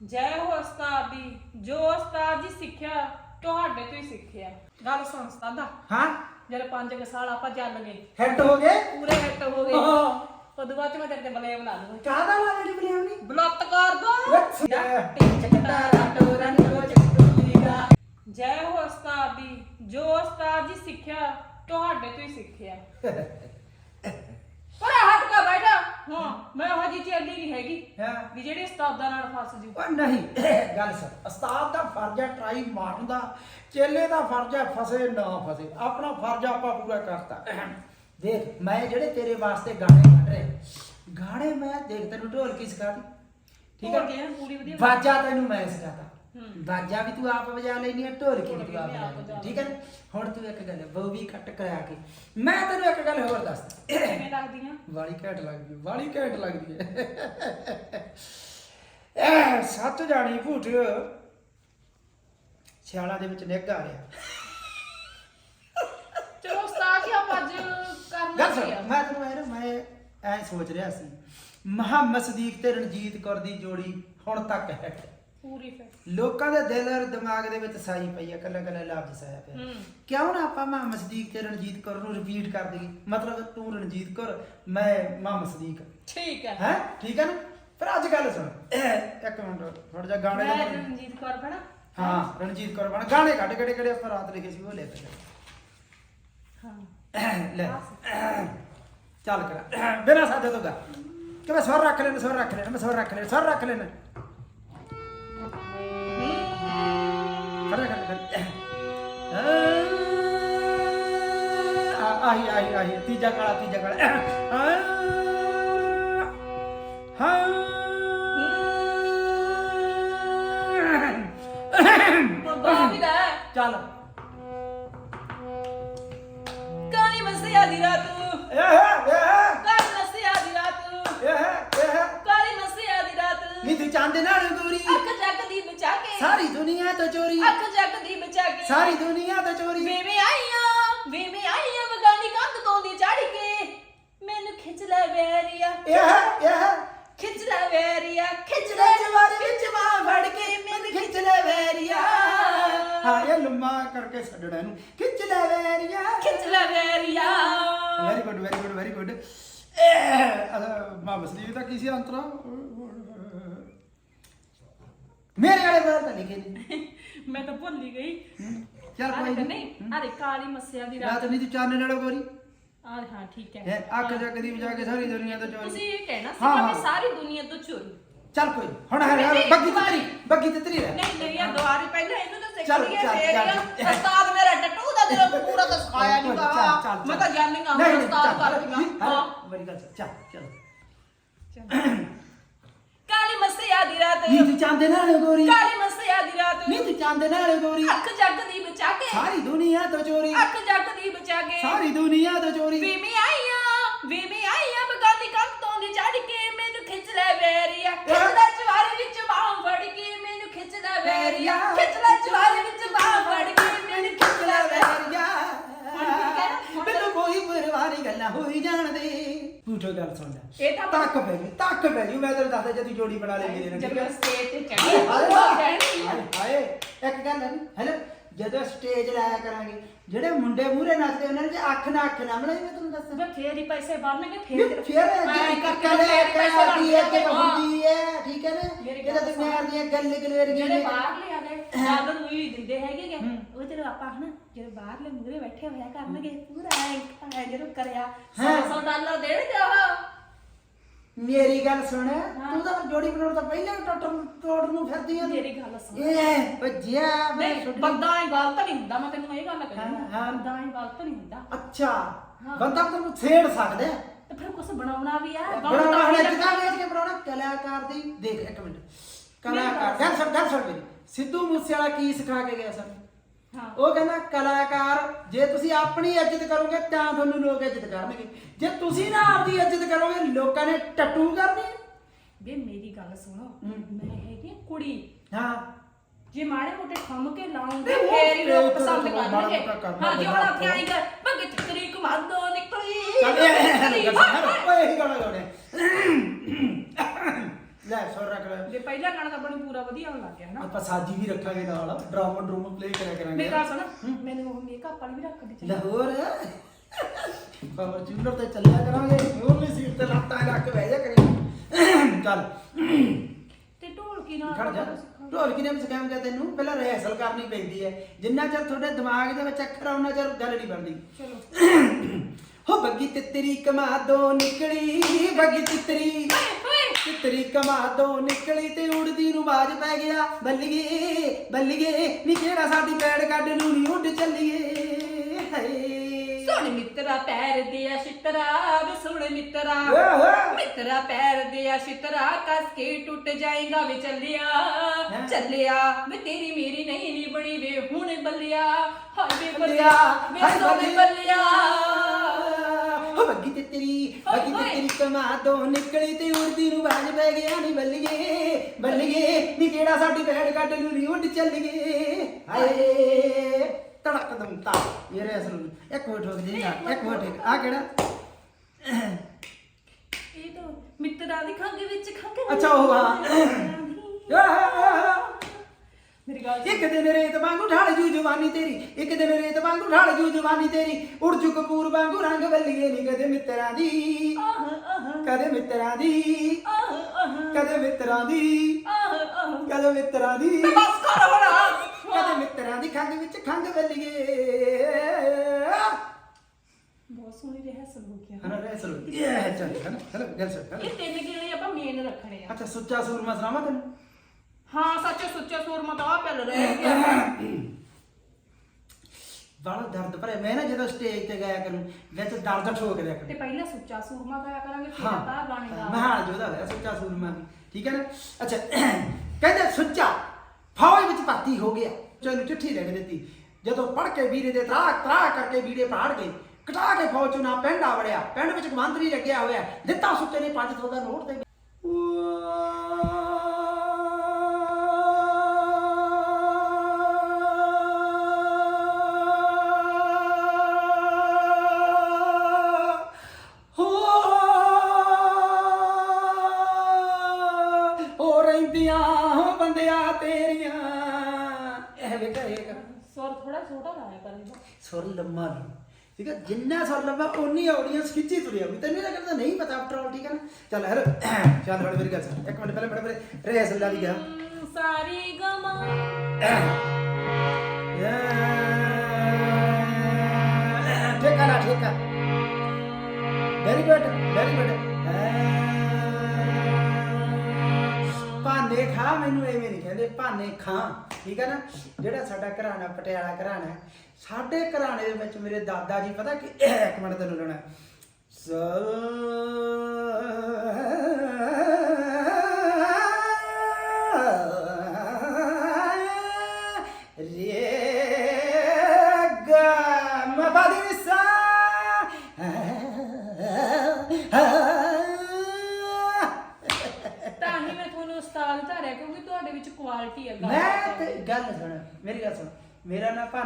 ਜੈ ਹੋ ਉਸਤਾਦ ਦੀ ਜੋ ਉਸਤਾਦ ਜੀ ਸਿੱਖਿਆ ਤੁਹਾਡੇ ਤੋਂ ਹੀ ਸਿੱਖਿਆ। ਗੱਲ ਸੁਣ ਉਸਤਾਦਾ। ਹਾਂ? ਜਿਹੜੇ ਪੰਜ ਕੁ ਸਾਲ ਆਪਾਂ ਚੱਲ ਗਏ ਹਿੱਟ ਹੋ ਗਏ? ਪੂਰੇ ਹਿੱਟ ਹੋ ਗਏ। ਹਾਂ। ਉਦੋਂ ਬਾਅਦ ਚ ਮੈਂ ਤੇਰੇ ਤੇ ਬਲੇ ਬਣਾ ਦੂੰਗਾ। ਕਾਹਦਾ ਲਾ ਜਿਹੜੀ ਬਲਿਆਉ ਨਹੀਂ? ਬਲੱਤ ਕਰ ਦੋ। ਜੈ ਹੋ ਉਸਤਾਦ ਦੀ ਜੋ ਉਸਤਾਦ ਜੀ ਸਿੱਖਿਆ ਤੁਹਾਡੇ ਤੋਂ ਹੀ ਸਿੱਖਿਆ। ਪਰ ਹਟ ਕੇ ਬੈਠਾ ਹਾਂ ਮੈਂ ਉਹ ਜੀ ਚੇਲੀ ਨਹੀਂ ਹੈਗੀ ਹਾਂ? ਵੀ ਜਿਹੜੀ ਉਸਤਾਦਾਂ ਨਾਲ ਫਸ ਜੂ। ਉਹ ਨਹੀਂ ਗੱਲ ਸਰ ਉਸਤਾਦ ਦਾ ਫਰਜ਼ ਹੈ ਟਰਾਈ ਮਾਰਨ ਦਾ ਚੇਲੇ ਦਾ ਫਰਜ਼ ਹੈ ਫਸੇ ਨਾ ਫਸੇ। ਆਪਣਾ ਫਰਜ਼ ਆਪਾਂ ਪੂਰਾ ਕਰਤਾ। ਦੇਖ ਮੈਂ ਜਿਹੜੇ ਤੇਰੇ ਵਾਸਤੇ ਗਾਣੇ ਕੱਢ ਰਿਹਾ ਗਾਣੇ ਮੈਂ ਦੇਖ ਤੈਨੂੰ ਢੋਲ ਕੀ ਸਿਖਾਤੀ। ਠੀਕ ਹੈ? ਪੂਰੀ ਵਧੀਆ। ਬਾਜਾ ਤੈਨੂੰ ਮੈਂ ਸਿਖਾਤਾ। ਬਾਜਾ ਵੀ ਤੂੰ ਆਪ ਵਜਾ ਲੈਣੀ ਹੈ ਢੋਲਕੀ ਵੀ ਤੂੰ ਆਪ ਵਜਾ ਹੈ, ਠੀਕ ਹੈ? ਨਾ? ਹੁਣ ਤੂੰ ਇੱਕ ਗੱਲ ਬਹੂ ਵੀ ਕੱਟ ਕਰਾ ਕੇ। ਮੈਂ ਤੈਨੂੰ ਇੱਕ ਗੱਲ ਹੋਰ ਦੱਸਦਾ ਕਿਵੇਂ ਲੱਗਦੀਆਂ ਵਾਲੀ ਘੈਂਟ ਲੱਗਦੀ ਹੈ ਵਾਲੀ ਘੈਂਟ ਲੱਗਦੀ ਹੈ ਇਹ ਸੱਤ ਜਾਣੀ ਭੂਟ ਸਿਆਲਾਂ ਦੇ ਵਿੱਚ ਨਿੱਘ ਆ ਰਿਹਾ ਚਲੋ ਉਸਤਾਦ ਜੀ ਆਪਾਂ ਅੱਜ ਕਰਨਾ ਗੱਲ ਕੀ ਸੁਣ ਆ? ਮੈਂ ਤੈਨੂੰ ਨਾ ਮੈਂ ਐ ਸੋਚ ਰਿਹਾ ਸੀ। ਮੁਹੰਮਦ ਸਦੀਕ ਤੇ ਰਣਜੀਤ ਕੌਰ ਦੀ ਜੋੜੀ ਹੁਣ ਤੱਕ ਹੈ ਪੂਰੀ ਫਿਰ। ਲੋਕਾਂ ਦੇ ਦਿਲ ਔਰ ਦਿਮਾਗ ਦੇ ਵਿੱਚ ਸਾਈ ਪਈ ਹੈ ਕੱਲਾ ਕੱਲਾ ਲਫ਼ਜ਼ ਸਾਇਆ ਪਿਆ। ਹੂੰ। ਕਿਉਂ ਨਾ ਆਪਾਂ ਮੁਹੰਮਦ ਸਦੀਕ ਤੇ ਰਣਜੀਤ ਕੌਰ ਨੂੰ ਰਿਪੀਟ ਕਰ ਦਈਏ? ਮਤਲਬ ਤੂੰ ਰਣਜੀਤ ਕੌਰ ਮੈਂ ਮੁਹੰਮਦ ਸਦੀਕ ਠੀਕ ਹੈ ਹੈ? ਠੀਕ ਹੈ ਨਾ? ਪਰ ਅੱਜ ਗੱਲ ਸੁਣ। ਇੱਕ ਮਿੰਟ ਥੋੜਾ ਜਿਹਾ ਗਾਣੇ ਮੈਂ ਦਾ ਰਣਜੀਤ ਕੌਰ ਬਣਾ। ਹਾਂ ਰਣਜੀਤ ਕੌਰ ਬਣ। ਗਾਣੇ ਕੱਢ ਕਿਹੜੇ ਕਿਹੜੇ ਆਪਾਂ ਰਾਤ ਲਿਖੇ ਸੀ ਉਹ ਲੈ ਹਾਂ। ਲੈ। ਚੱਲ ਕਰਾ। ਬਿਨਾ ਸਾਦੇ ਤੋਂ ਗਾ। ਕਿ ਮੈਂ ਸਵਰ ਰੱਖ ਲੈਣਾ ਸਵਰ ਰੱਖ ਲੈਣਾ ਮੈਂ ਸਵਰ ਰੱਖ ਲੈਣਾ ਸਵਰ ਰੱਖ ਲੈਣਾ। ਦਾ ਦੀ ਦੀ ਦੀ ਚੰਦ ਨਾਲ ਗੋਰੀ ਅੱਖ ਜਗਦੀ ਬਚਾ ਕੇ। ਸਾਰੀ ਦੁਨੀਆ ਤੋਂ ਚੋਰੀ। ਅੱਖ ਜਗਦੀ ਬਚਾ ਕੇ। ਸਾਰੀ ਦੁਨੀਆ ਤੋਂ ਚੋਰੀ। ਵੇ ਆਈਆਂ ਵੇ ਆਈਆਂ ਬਗਾਨੀ ਕੰਧ ਤੋਂ ਦੀ ਚੜ ਕੇ ਮੈਨੂੰ ਖਿੱਚ ਲੈ ਵੈਰੀਆ ਇਹ ਇਹ ਖਿੱਚ ਲੈ ਵੈਰੀਆ ਖਿੱਚ ਲੈ ਖਿੱਚ ਵਾਰੀ ਵਿੱਚ ਮਾਂ ਫੜ ਕੇ ਮੈਨੂੰ ਖਿੱਚ ਲੈ ਵੈਰੀਆ ਹਾਂ ਇਹ ਲੰਮਾ ਕਰਕੇ ਛੱਡਣਾ ਇਹਨੂੰ। ਖਿੱਚ ਲੈ ਵੈਰੀਆ ਖਿੱਚ ਲੈ ਵੈਰੀਆ very good very good very good ਇਹ ਮਾਂ ਬਸਲੀ ਤਾਂ ਕਿਸੇ ਅੰਤਰਾ? ਮੇਰੇ ਵਾਲੇ ਬਾਰ ਤਾਂ ਲਿਖੇ ਨਹੀਂ। ਮੈਂ ਤਾਂ ਭੁੱਲ ਹੀ ਗਈ। ਚੱਲ ਕੋਈ ਨਹੀਂ ਅਰੇ ਕਾਲੀ ਮਸਿਆ ਦੀ ਰਾਤ। ਨਹੀਂ ਤੂੰ ਚਾਨਣ ਨਾਲ ਗੋਰੀ ਆ ਹਾਂ ਠੀਕ ਹੈ। ਇਹ ਅੱਖ ਵਜਾ ਕੇ ਸਾਰੀ ਦੁਨੀਆ ਤੋਂ ਚੋਰੀ। ਤੁਸੀਂ ਇਹ ਕਹਿਣਾ ਸੀ ਹਾਂ, ਕਿ ਹਾਂ। ਮੈਂ ਸਾਰੀ ਦੁਨੀਆ ਤੋਂ ਚੋਰੀ। ਚੱਲ ਕੋਈ ਨੀ, ਹੁਣ ਹਰ ਹਰ ਬੱਗੀ। ਤਿੱਤਰੀ ਬੱਗੀ ਤਿੱਤਰੀ ਰਹਿ। ਨਹੀਂ ਨਹੀਂ ਇਹ ਦੁਆਰੀ ਪਹਿਲਾਂ ਇਹਨੂੰ ਤਾਂ ਸਿੱਖ ਚੱਲ, ਲਈਏ ਚੱਲ, ਫੇਰ ਚੱਲ, ਹੀ ਚੱਲ। ਉਸਤਾਦ ਮੇਰਾ ਟੱਟੂ ਦਾ ਜਿਹੜਾ ਪੂਰਾ ਤਾਂ ਸਿਖਾਇਆ ਨਹੀਂ ਚੱਲ, ਚੱਲ, ਚੱਲ, ਮੈਂ ਚੱਲ। ਤਾਂ ਜਾਣੀ ਨਹੀਂ, ਨਹੀਂ, ਉਸਤਾਦ ਚੱਲ, ਕਰ ਦਿਆਂ ਹਾਂ, ਹਾਂ। ਮੇਰੀ ਗੱਲ ਸੁਣ, ਚੱਲ। ਚੱਲ। ਕਾਲੀ ਮਸਿਆ ਦੀ ਰਾਤ। ਨੀ ਤੂੰ ਚਾਂਦੇ ਨਾਲ ਗੋਰੀ। ਕਾਲੀ ਮਸਿਆ ਦੀ ਰਾਤ। ਨੀ ਤੂੰ ਚਾਂਦੇ ਨਾਲ ਗੋਰੀ। ਅੱਖ ਜਗਦੀ ਬਚਾ ਕੇ ਸਾਰੀ ਦੁਨੀਆ ਤੋਂ ਚੋਰੀ। ਅੱਖ ਜਗਦੀ ਬਚਾ ਕੇ ਸਾਰੀ ਦੁਨੀਆ ਤੋਂ ਚੋਰੀ। ਵੇ ਮੈਂ ਆਈਆਂ ਵੇ ਮੈਂ ਆਈਆਂ ਬਗਾਨੀ ਕੰਧ ਤੋਂ ਦੀ ਚੜ ਕੇ ਮੈਨੂੰ ਖਿੱਚ ਲੈ ਵੈਰੀਆ। ਖਿੱਚ ਲੈ ਚਵਾਰੇ ਵਿੱਚ ਬਾਹ ਫੜ ਕੇ ਮੈਨੂੰ ਖਿੱਚ ਲੈ ਵੈਰੀਆ। ਖਿੱਚ ਲੈ ਚਵਾਰੇ ਵਿੱਚ ਬਾਹ ਫੜ ਕੇ ਮੈਨੂੰ ਖਿੱਚ ਲੈ ਵੈਰੀਆ। ਮੈਨੂੰ ਕੋਈ ਪਰਵਾਹ ਨਹੀਂ ਗੱਲਾਂ ਹੋਈ ਜਾਣਦੇ ਪੂਠੋ ਗੱਲ ਸੁਣ ਲੈ। ਇਹ ਤਾਂ ਤੱਕ ਪੈ ਗਈ ਤੱਕ ਪੈ ਗਈ। ਮੈਂ ਤੈਨੂੰ ਦੱਸਦਾ ਜੇ ਤੂੰ ਜੋੜੀ ਬਣਾ ਲੈਂਦੀ ਜਦੋਂ ਸਟੇਜ ਤੇ ਚੜੀ। ਹਾਏ ਇੱਕ ਗੱਲ ਹੈ ਹੈਲੋ। ਜਦੋਂ ਸਟੇਜ ਲਾਇਆ ਕਰਾਂਗੇ ਜਿਹੜੇ ਮੁੰਡੇ ਮੂਹਰੇ ਨੱਚਦੇ ਉਹਨਾਂ ਨੂੰ ਜੇ ਅੱਖ ਨਾ ਅੱਖ ਨਾ ਮਿਲੇ ਮੈਂ ਤੁਹਾਨੂੰ ਦੱਸਾਂ। ਫੇਰ ਹੀ ਪੈਸੇ ਬਣਨਗੇ ਫਿਰ ਫੇਰ ਕਲੇ ਫੇਰ ਹੀ ਹੈ ਕਿ। ਹਾਂ। ਹੁੰਦੀ ਹੈ ਠੀਕ ਹੈ ਨਾ? ਮੇਰੀ ਗੱਲ ਦੁਨੀਆ ਦੀਆਂ ਗੱਲ ਗਲੇਰੀਆਂ ਜਿਹੜੇ ਨੇ ਬਾਹਰਲੇ ਆਲੇ ਗੱਲ ਨੂੰ ਵੀ ਦਿੰਦੇ ਹੈਗੇ ਗੇ। ਉਹ ਜਦੋਂ ਆਪਾਂ ਹਨਾ ਜਦੋਂ ਬਾਹਰਲੇ ਮੂਹਰੇ ਬੈਠੇ ਹੋਇਆ ਕਰਨਗੇ ਪੂਰਾ ਐ ਜਦੋਂ ਕਰਿਆ 100 ਡਾਲਰ ਦੇਣਗੇ ਉਹ। ਮੇਰੀ ਗੱਲ ਸੁਣ। ਤੂੰ ਤਾਂ ਜੋੜੀ ਬਣਾਉਣ ਤੋਂ ਪਹਿਲਾਂ ਹੀ ਟੁੱਟ ਤੋੜ ਨੂੰ ਫਿਰਦੀ ਆ। ਮੇਰੀ ਗੱਲ ਸੁਣ। ਇਹ ਭੱਜਿਆ ਮੈਂ ਨਹੀਂ ਛੁੱਟੀ ਬੰਦਾ ਐ ਗਲਤ ਨਹੀਂ ਹੁੰਦਾ ਮੈਂ ਤੈਨੂੰ ਇਹ ਗੱਲ ਕਹਿੰਦਾ ਹਾਂ, ਹਾਂ। ਬੰਦਾ ਐ ਗਲਤ ਨਹੀਂ ਹੁੰਦਾ। ਅੱਛਾ ਹਾਂ। ਬੰਦਾ ਤੈਨੂੰ ਛੇੜ ਸਕਦਾ ਹੈ। ਤੇ ਫਿਰ ਕੁਝ ਬਣਾਉਣਾ ਵੀ ਆ। ਬਣਾਉਣਾ ਹੁਣ ਜਿੱਦਾਂ ਵੇਚ ਕੇ ਬਣਾਉਣਾ ਕਲਾਕਾਰ ਦੀ ਦੇਖ ਇੱਕ ਮਿੰਟ। ਕਲਾਕਾਰ ਗੱਲ ਸੁਣ। ਗੱਲ ਸੁਣ ਮੇਰੀ। ਸਿੱਧੂ ਮੂਸੇ ਵਾਲਾ ਕੀ ਸਿਖਾ ਕੇ ਗਿਆ ਸਾਨੂੰ? ਹਾਂ ਉਹ ਕਹਿੰਦਾ ਕਲਾਕਾਰ ਜੇ ਤੁਸੀਂ ਆਪਣੀ ਇੱਜ਼ਤ ਕਰੋਗੇ ਤਾਂ ਤੁਹਾਨੂੰ ਲੋਕ ਇੱਜ਼ਤ ਕਰਨਗੇ ਜੇ ਤੁਸੀਂ ਨਾ ਆਪਦੀ ਇੱਜ਼ਤ ਕਰੋਗੇ ਲੋਕਾਂ ਨੇ ਟੱਟੂ ਕਰਨੀ ਵੇ ਮੇਰੀ ਗੱਲ ਸੁਣੋ ਹੂੰ। ਮੈਂ ਹੈਗੀ ਕੁੜੀ ਹਾਂ ਜੇ ਮਾੜੇ ਮੋਟੇ ਖੰਮ ਕੇ ਲਾਉਂਗੇ ਨਹੀਂ, ਉਹ ਫੇਰ ਹੀ ਲੋਕ ਤਾਂ ਪਸੰਦ ਮਾੜਾ ਕਰਨਗੇ ਮੋਟਾ ਕਰਨਾ ਹਾਂ ਜੇ ਹੁਣ ਉੱਥੇ ਆਈ ਕਰ ਭੰਗ ਟਕਰੀ ਕਮਾਂਦੋ ਨਿਕਲੀ ਚੱਲ ਇਹ। ਓਏ ਇਹੀ ਗਾਣਾ ਗਾਉਣੇ ਲੈ ਸੁਰ ਰੱਖ ਲੈ। ਜੇ ਪਹਿਲਾ ਗਾਣਾ ਤਾਂ ਆਪਾਂ ਨੂੰ ਪੂਰਾ ਵਧੀਆ ਹੋਣ ਲੱਗ ਗਿਆ ਹਨਾ? ਆਪਾਂ ਸਾਜੀ ਵੀ ਰੱਖਾਂਗੇ ਨਾਲ ਡਰਾਮਾ ਡਰੂਮ ਪਲੇ ਕਰਿਆ ਕਰਾਂਗੇ। ਮੇਰੀ ਗੱਲ ਸੁਣ ਮੈਨੂੰ ਉਹ ਮੇਕਅਪ ਵਾਲੀ ਵੀ ਰੱਖ ਦੇ ਲਾਹੌਰ। ਫੋਰਚੂਨਰ ਤੇ ਚੱਲਿਆ ਕਰਾਂਗੇ ਉਹਲੀ ਸੀਟ ਤੇ ਲੱਤਾਂ ਰੱਖ ਕੇ ਬਹਿ ਜਾ ਕਰੇ। ਚੱਲ। ਤੇ ਢੋਲਕੀ ਨਾਲ ਖੜ ਜਾ। ਢੋਲਕੀ ਨੇ ਸਿਖਾਉਂਗਾ ਤੈਨੂੰ ਪਹਿਲਾਂ ਰਿਹਰਸਲ ਕਰਨੀ ਪੈਂਦੀ ਹੈ। ਜਿੰਨਾ ਚਿਰ ਤੁਹਾਡੇ ਦਿਮਾਗ ਦੇ ਵਿੱਚ ਅੱਖਰ ਉਹਨਾਂ ਚਿਰ ਗੱਲ ਨਹੀਂ ਬਣਦੀ। ਚਲੋ। ਹੋ ਬੱਗੀ ਤਿੱਤਰੀ ਕਮਾ ਦੋ ਨਿਕਲੀ ਬੱਗੀ ਤਿੱਤਰੀ। ਤਿੱਤਰੀ ਕਮਾ ਦੋ ਨਿਕਲੀ ਤੇ ਉੜਦੀ ਨੂੰ ਬਾਜ ਪੈ ਗਿਆ। ਬੱਲੀਏ ਬੱਲੀਏ ਨੀ ਕਿਹੜਾ ਸਾਡੀ ਪੈੜ ਕੱਢ ਨੂੰ ਨੀ ਉੱਡ ਚੱਲੀਏ। ਹਾਏ। ਸੁਣ ਮਿੱਤਰਾ ਪੈਰ ਦਿਆ ਛਿੱਤਰਾ ਵੇ ਸੁਣ ਮਿੱਤਰਾ। ਮਿੱਤਰਾ ਪੈਰ ਦਿਆ ਛਿੱਤਰਾ ਕੱਸ ਕੇ ਟੁੱਟ ਜਾਏਗਾ ਵੇ ਚੱਲਿਆ? ਚੱਲਿਆ ਵੇ ਤੇਰੀ ਮੇਰੀ ਨਹੀਂ ਨੀ ਬਣੀ ਵੇ ਹੁਣ ਬੱਲਿਆ। ਹਾਏ ਵੇ ਬੱਲਿਆ, ਵੇ ਸੋਨੇ ਬੱਲਿਆ। ਹੋ ਬੱਗੀ ਤੇ ਤੇਰੀ ਬੱਗੀ ਤੇ ਤੇਰੀ ਕਮਾ ਤੋਂ ਨਿਕਲੀ ਤੇ ਉੜਦੀ ਨੂੰ ਬਾਜ ਪੈ ਗਿਆ ਨੀ ਬੱਲੀਏ ਬੱਲੀਏ। ਨੀ ਕਿਹੜਾ ਸਾਡੀ ਭੈਣ ਕੱਢ ਨੂੰ ਨੀ ਉੱਡ ਚੱਲੀਏ। ਹਾਏ ਤੜਕ ਦਮ ਤਾ ਇਹ ਰੇ ਅਸਲ ਇੱਕ ਮਿੰਟ ਠੋਕ ਜੀ ਨਾ ਇੱਕ ਮਿੰਟ ਆ ਕਿਹੜਾ? ਇਹ ਤਾਂ ਮਿੱਤਰਾ ਦੀ ਖੰਗ ਵਿੱਚ ਖੰਗ ਅੱਛਾ, ਉਹ ਆ। ਮੇਰੀ ਗੱਲ ਇੱਕ ਦਿਨ ਰੇਤ ਵਾਂਗੂ ਢਾਲ ਜੂ ਜਵਾਨੀ ਤੇਰੀ ਇੱਕ ਦਿਨ ਰੇਤ ਵਾਂਗੂ ਢਾਲ ਜੂ ਜਵਾਨੀ ਤੇਰੀ। ਉੜ ਜੂ ਕਪੂਰ ਵਾਂਗੂ ਰੰਗ ਬੱਲੀਏ ਨੀ ਕਦੇ ਮਿੱਤਰਾਂ ਦੀ। ਕਦੇ ਮਿੱਤਰਾਂ ਦੀ। ਆਹ ਆਹ। ਕਦੇ ਮਿੱਤਰਾਂ ਦੀ। ਆਹ ਆਹ। ਕਦੇ ਮਿੱਤਰਾਂ ਦੀ। ਬਸ ਕਰ ਹੁਣ। ਕਦੇ ਮਿੱਤਰਾਂ ਦੀ ਖੰਗ ਵਿੱਚ ਖੰਗ ਬੱਲੀਏ। ਬਹੁਤ ਸੋਹਣੀ ਰਿਹਰਸਲ ਹੋ ਗਿਆ ਹਨਾ ਰਹਿ ਸਲੋ ਇਹ ਚੱਲ ਹਨਾ ਹਨਾ ਗੱਲ ਸੁਣ ਇਹ ਤਿੰਨ ਗਿਣੇ ਆਪਾਂ ਮੇਨ ਰੱਖਣੇ ਆ। ਅੱਛਾ ਸੁੱਚਾ ਸੂਰਮਾ ਸੁਣਾਵਾਂ ਤੈਨੂੰ। ਹਾਂ ਸੱਚੇ ਸੁੱਚੇ ਸੂਰਮਾ ਤਾਂ ਆ ਪਹਿਲ ਰਹਿ ਗਿਆ। ਬੜਾ ਦਰਦ ਭਰੇ ਮੈਂ ਨਾ ਜਦੋਂ ਸਟੇਜ ਤੇ ਗਾਇਆ ਕਰੂੰ ਵਿੱਚ ਦਰਦ ਠੋਕ ਦਿਆ ਤੇ ਕਰੂੰ ਪਹਿਲਾਂ ਸੁੱਚਾ ਸੂਰਮਾ ਗਾਇਆ ਕਰਾਂਗੇ ਫਿਰ ਆਪਾਂ ਗਾਣੇ ਗਾ ਮਹਾਨ ਜੋਦਾ ਹੋਇਆ ਸੁੱਚਾ ਸੂਰਮਾ ਵੀ ਠੀਕ ਹੈ ਨਾ? ਅੱਛਾ ਕਹਿੰਦੇ ਸੁੱਚਾ ਫੌਜ ਵਿੱਚ ਭਰਤੀ ਹੋ ਗਿਆ। ਚਲੋ ਚਿੱਠੀ ਲਿਖ ਦਿੱਤੀ। ਜਦੋਂ ਪੜ ਕੇ ਵੀਰੇ ਦੇ ਤਰਾ ਤਰਾ ਕਰਕੇ ਵੀਰੇ ਪਾੜ ਗਏ ਕਟਾ ਕੇ ਫੌਜ ਚੋਂ ਨਾ ਪਿੰਡ ਆ ਵੜਿਆ ਪਿੰਡ ਵਿੱਚ ਕਮਾਂਦਰੀ ਲੱਗਿਆ ਹੋਇਆ ਦਿੱਤਾ ਸੁੱਚੇ ਨੇ 500 ਦਾ ਨੋਟ ਦੇ ਬੰਦਿਆਂ ਤੇਰੀਆਂ। ਇਹ ਵੇਖਾ ਇਹ ਕਰ ਸੁਰ ਥੋੜਾ ਛੋਟਾ ਗਾਇਆ ਕਰਾਂਗੇ ਸੁਰ ਲੰਮਾ ਲਓ ਠੀਕ ਹੈ ਜਿੰਨਾ ਸੁਰ ਲੰਮਾ ਉਨੀ ਆਡੀਅנס ਖਿੱਚੀ ਤੁਰਿਆ ਵੀ ਤੈਨੂੰ ਲੱਗਦਾ ਨਹੀਂ ਪਤਾ ਆਫਟਰ ਆਲ ਠੀਕ ਹੈ ਨਾ? ਚੱਲ ਹਰ ਚੱਲ ਬੜੀ ਮੇਰੀ ਗੱਲ ਸੁਣ। ਇੱਕ ਮਿੰਟ ਪਹਿਲੇ ਬੜੇ ਬੜੇ ਰੇਸ ਲਾ ਦੀ ਗਿਆ ਸਾਰੀ ਗਮਾ। ਠੇਕਾ ਨਾ ਠੇਕਾ। ਵੈਰੀ ਗੁੱਡ ਵੈਰੀ ਗੁੱਡ ਖਾ ਮੈਨੂੰ, ਐਵੇਂ ਨਹੀਂ ਕਹਿੰਦੇ, ਭਾਨੇ ਖਾਂ, ਠੀਕ ਹੈ ਨਾ? ਜਿਹੜਾ ਸਾਡਾ ਘਰਾਣਾ ਪਟਿਆਲਾ ਘਰਾਣਾ ਸਾਡੇ ਘਰਾਣੇ ਦੇ ਵਿੱਚ ਮੇਰੇ ਦਾਦਾ ਜੀ, ਪਤਾ ਕਿ, ਇੱਕ ਮਿੰਟ ਤੈਨੂੰ ਲੈਣਾ ਰੇ